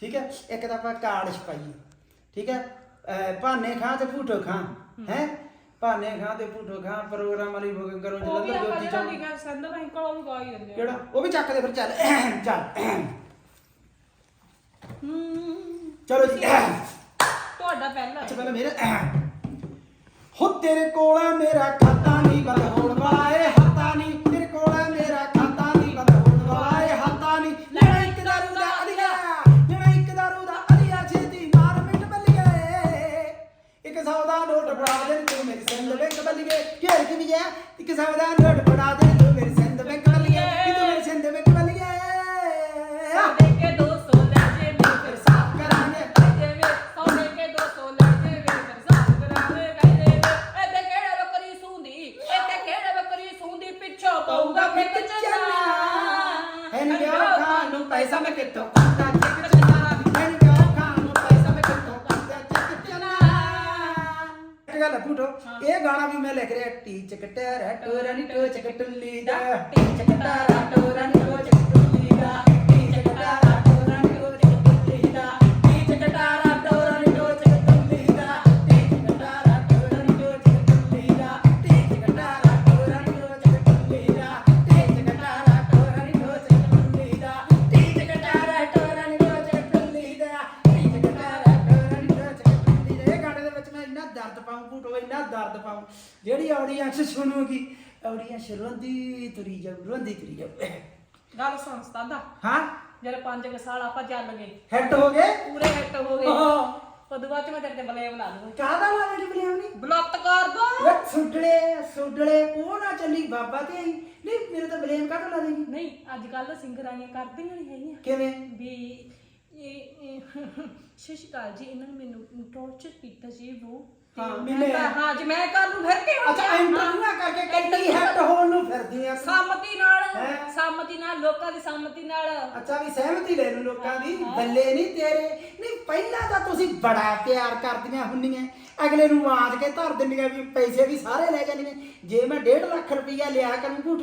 ਠੀਕ ਹੈ? ਇੱਕ ਤਾਂ ਆਪਾਂ ਕਾਰਡ ਛਪਾਈਏ। ਠੀਕ ਹੈ? ਭਾਨੇ ਖਾਂ ਤੇ ਫੂਟੋ ਖਾਂ ਹੈ। ਭਾਨੇ ਖਾਂ ਤੇ ਭੁੱਟੋ ਖਾਂ ਪ੍ਰੋਗਰਾਮ ਵਾਲੀ ਬੁਕਿੰਗ ਕਰੋ ਜਲੰਧਰ ਜੋਤੀ ਚੌਂਕ। ਲਿਖਿਆ ਸੰਦਰ ਅੰਕਲ ਉਹ ਵੀ ਗਾ ਹੀ ਦਿੰਦੇ ਆ। ਕਿਹੜਾ? ਉਹ ਵੀ ਚੱਕ ਦੇ ਫਿਰ ਚੱਲ। ਚੱਲ। ਹੂੰ। ਚਲੋ ਜੀ। ਤੁਹਾਡਾ ਪਹਿਲਾ। ਅੱਛਾ ਪਹਿਲਾਂ ਮੇਰਾ। ਹੋ ਤੇਰੇ ਕੋਲ ਹੈ ਮੇਰਾ ਖਾਤਾ ਨਹੀਂ ਬੰਦ ਹੋਣ ਵਾਲਾ ਏ। இக்க சவதான் தோடுபடாது ਉਠੋ ਇਹ ਗਾਣਾ ਵੀ ਮੈਂ ਲਿਖ ਰਿਹਾ ਟੀਚ ਕਟਰਾ ਟੋਰਾ ਨੀ ਟੋਚ ਕਟੁੱਲੀ ਦਾ। ਟੀਚ ਕਟਰਾ ਟੋਰਾ ਨੀ ਟੋਚ ਕਟੁੱਲੀ ਦਾ ਟੀਚ ਕਟਰਾ ਆਡੀਅנס ਰੋਂਦੀ ਤੁਰੀ ਜਾਊ ਰੋਂਦੀ ਤੁਰੀ ਜਾਊ। ਗੱਲ ਸੁਣ ਸਤਾਦਾ। ਹਾਂ? ਜਿਹੜੇ ਪੰਜ ਕੁ ਸਾਲ ਆਪਾਂ ਚੱਲ ਗਏ ਹਿੱਟ ਹੋ ਗਏ? ਪੂਰੇ ਹਿੱਟ ਹੋ ਗਏ। ਹਾਂ। ਉਦੋਂ ਬਾਅਦ ਚ ਮੈਂ ਤੇਰੇ ਤੇ ਬਲੇਮ ਲਾ ਦੂੰਗੀ। ਕਾਹਦਾ ਲਾ ਲੈਣੀ ਬਲਿਆਉ ਨਹੀਂ ਬਲੌਕ ਕਰ ਦੋ। ਵੇ ਸੁਡਲੇ ਸੁਡਲੇ ਉਹ ਨਾ ਚੱਲੀ ਬਾਬਾ ਤੇ ਆਈ। ਨਹੀਂ ਮੇਰੇ ਤਾਂ ਬਲੇਮ ਕਾਹਦਾ ਲਾ ਦੇਗੀ? ਨਹੀਂ ਅੱਜ ਕੱਲ ਸਿੰਗਰ ਆਈਆਂ ਕਰਦੀਆਂ ਨਹੀਂ ਹੈਗੀਆਂ। ਕਿਵੇਂ? ਵੀ ਇਹ ਸ਼੍ਰੀ ਅਕਾਲ ਜੀ ਇਹਨਾਂ ਨੇ ਮੈਨੂੰ ਟੌਰਚਰ ਕੀਤਾ ਜੀ ਉਹ ਹਾਂ, ਮਿਲੇ। ਹਾਂ ਜੀ ਮੈਂ ਕੱਲ ਨੂੰ ਫਿਰ ਕੇ ਅੱਛਾ ਇੰਟਰਵਿਊਆਂ ਕਰਕੇ ਕੱਲੀ ਹਿੱਟ ਹੋਣ ਨੂੰ ਫਿਰਦੀ ਆ ਸੰਮਤੀ ਨਾਲ ਹੈਂ? ਸੰਮਤੀ ਨਾਲ ਲੋਕਾਂ ਦੀ ਸੰਮਤੀ ਨਾਲ। ਅੱਛਾ ਵੀ ਸਹਿਮਤੀ ਲੈ ਲੂ ਲੋਕਾਂ ਦੀ। ਬੱਲੇ ਨਹੀਂ ਤੇਰੇ। ਨਹੀਂ ਪਹਿਲਾਂ ਤਾਂ ਤੁਸੀਂ ਬੜਾ ਪਿਆਰ ਕਰਦੀਆਂ ਹੁੰਦੀਆਂ ਅਗਲੇ ਨੂੰ ਆਵਾਜ਼ ਕੇ ਧਰ ਦਿੰਦੀਆਂ ਵੀ ਪੈਸੇ ਵੀ ਸਾਰੇ ਲੈ ਜਾਂਦੀਆਂ ਜੇ ਮੈਂ 1.5 ਲੱਖ ਰੁਪਈਆ ਲਿਆ ਕਰੂੰ ਝੂਠ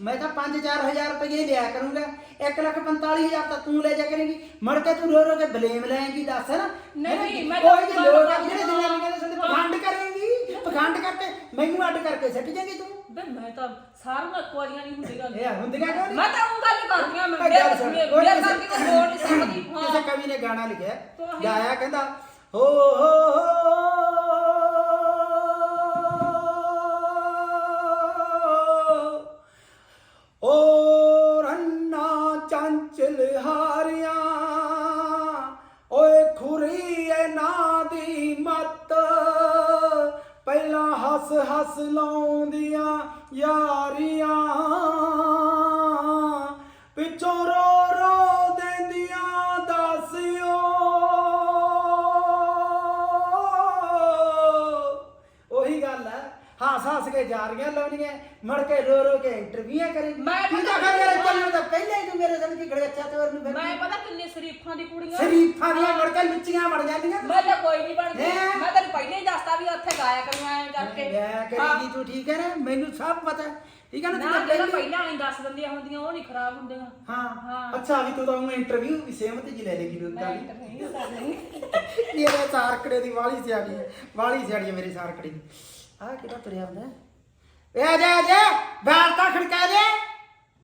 ਮੈਂ ਤਾਂ 5-4000 ਰੁਪਏ ਲਿਆ ਕਰੂੰਗਾ। 1,45,000 ਤਾਂ ਤੂੰ ਲੈ ਜਾ ਕਰੇਂਗੀ। ਮੁੜ ਕੇ ਤੂੰ ਰੋ ਰੋ ਕੇ ਬਲੇਮ ਲਾਏਂਗੀ ਦੱਸ ਨਾ? ਨਹੀਂ, ਮੈਂ ਤਾਂ ਗੱਲ ਲੋਕ ਆ ਜਿਹੜੇ ਹਾਂ। ਜਨਾਨੀਆਂ ਦੇ ਸਾਡੇ ਪਖੰਡ ਕਰੇਂਗੀ ਪਖੰਡ ਕਰਕੇ ਮੈਨੂੰ ਅੱਡ ਕਰਕੇ ਸਿੱਟ ਜਾਏਂਗੀ ਤੂੰ। ਬੇ ਮੈਂ ਤਾਂ ਸਾਰੀਆਂ ਕੁਆਰੀਆਂ ਨਹੀਂ ਹੁੰਦੀ ਗੱਲ। ਇਹ ਨਹੀਂ? ਮੈਂ ਤਾਂ ਉਹ ਗੱਲ ਕਰਦੀ ਆ ਮੈਂ ਮੇਰੇ ਕੋਈ ਮੇਰੇ ਕਰਕੇ ਕੋਈ ਨਹੀਂ ਸਕਦੀ ਕਿਸੇ ਕਵੀ ਨੇ ਗਾਣਾ ਲਿਖਿਆ ਗਾਇਆ ਕਹਿੰਦਾ ਹੋ ਓ ਰੰਨਾ ਚੰਚਲ ਹਾਰਿਆਂ, ਓਏ ਖੁਰੀ ਐ ਨਾ ਦੀ ਮਤ। ਪਹਿਲਾਂ ਹੱਸ ਹੱਸ ਲਾਉਂਦੀਆਂ ਯਾਰੀਆਂ, ਪਿੱਛੋਂ ਕੇ ਜਾਰੀਆਂ ਲਾਉਣੀਆਂ ਮੜ ਕੇ ਰੋ ਰੋ ਕੇ ਇੰਟਰਵਿਊਆਂ ਕਰੀ। ਮੈਂ ਕੀ ਤਾਂ ਪਤਾ ਕਰ ਚੱਲਣ ਤਾਂ ਪਹਿਲਾਂ ਹੀ ਤੂੰ ਮੇਰੇ ਸੰਗ ਦੀ ਗੜਗੱਚਾ ਤੋਰ ਨੂੰ ਮੈਂ ਪਤਾ ਕਿੰਨੇ ਸ਼ਰੀਫਾਂ ਦੀ ਕੁੜੀਆਂ। ਸ਼ਰੀਫਾਂ ਦੀਆਂ ਮੜ ਕੇ ਲੁੱਚੀਆਂ ਮੜ ਜਾਂਦੀਆਂ ਮੈਂ ਤਾਂ ਕੋਈ ਨਹੀਂ ਬਣਦੀ। ਹੈਂ? ਮੈਂ ਤੈਨੂੰ ਪਹਿਲੇ ਹੀ ਦੱਸਤਾ ਵੀ ਉੱਥੇ ਗਾਇਆ ਕਰੂੰ ਐਂ ਕਰਕੇ। ਮੈਂ ਕਰੇਗੀ ਤੂੰ ਠੀਕ ਹੈ ਨਾ? ਮੈਨੂੰ ਸਭ ਪਤਾ। ਹੈ। ਠੀਕ ਹੈ ਨਾ? ਨਾ ਤੂੰ ਤਾਂ ਜਿਹੜਾ ਪਹਿਲੇ- ਪਹਿਲਾਂ ਐਂ ਦੱਸ ਦਿੰਦੀਆਂ ਹੁੰਦੀਆਂ ਉਹ ਨਹੀਂ ਖਰਾਬ ਹੁੰਦੀਆਂ। ਹਾਂ। ਹਾਂ। ਅੱਛਾ ਵੀ ਤੂੰ ਤਾਂ ਉਹ ਇੰਟਰਵਿਊ ਵੀ ਸਹਿਮਤ ਜੀ ਲੈ ਲੇਗੀ ਲੋਕਾਂ ਮੈਂ ਦੀ। ਤਾਂ ਨਹੀਂ ਕਰਨੀ ਮੇਰੇ ਸਾਰਕੜੇ ਦੀ ਵਾਲੀ ਸਿਆੜੀ ਹੈ। ਵਾਲੀ ਸਿਆੜੀ ਹੈ ਮੇਰੇ ਸਾਰਕੜੇ ਦੀ। ਆਹ ਕਿਹੜਾ ਤੁਰਿਆ ਹੁੰਦਾ ए जा जा बाहर तक खड़का दे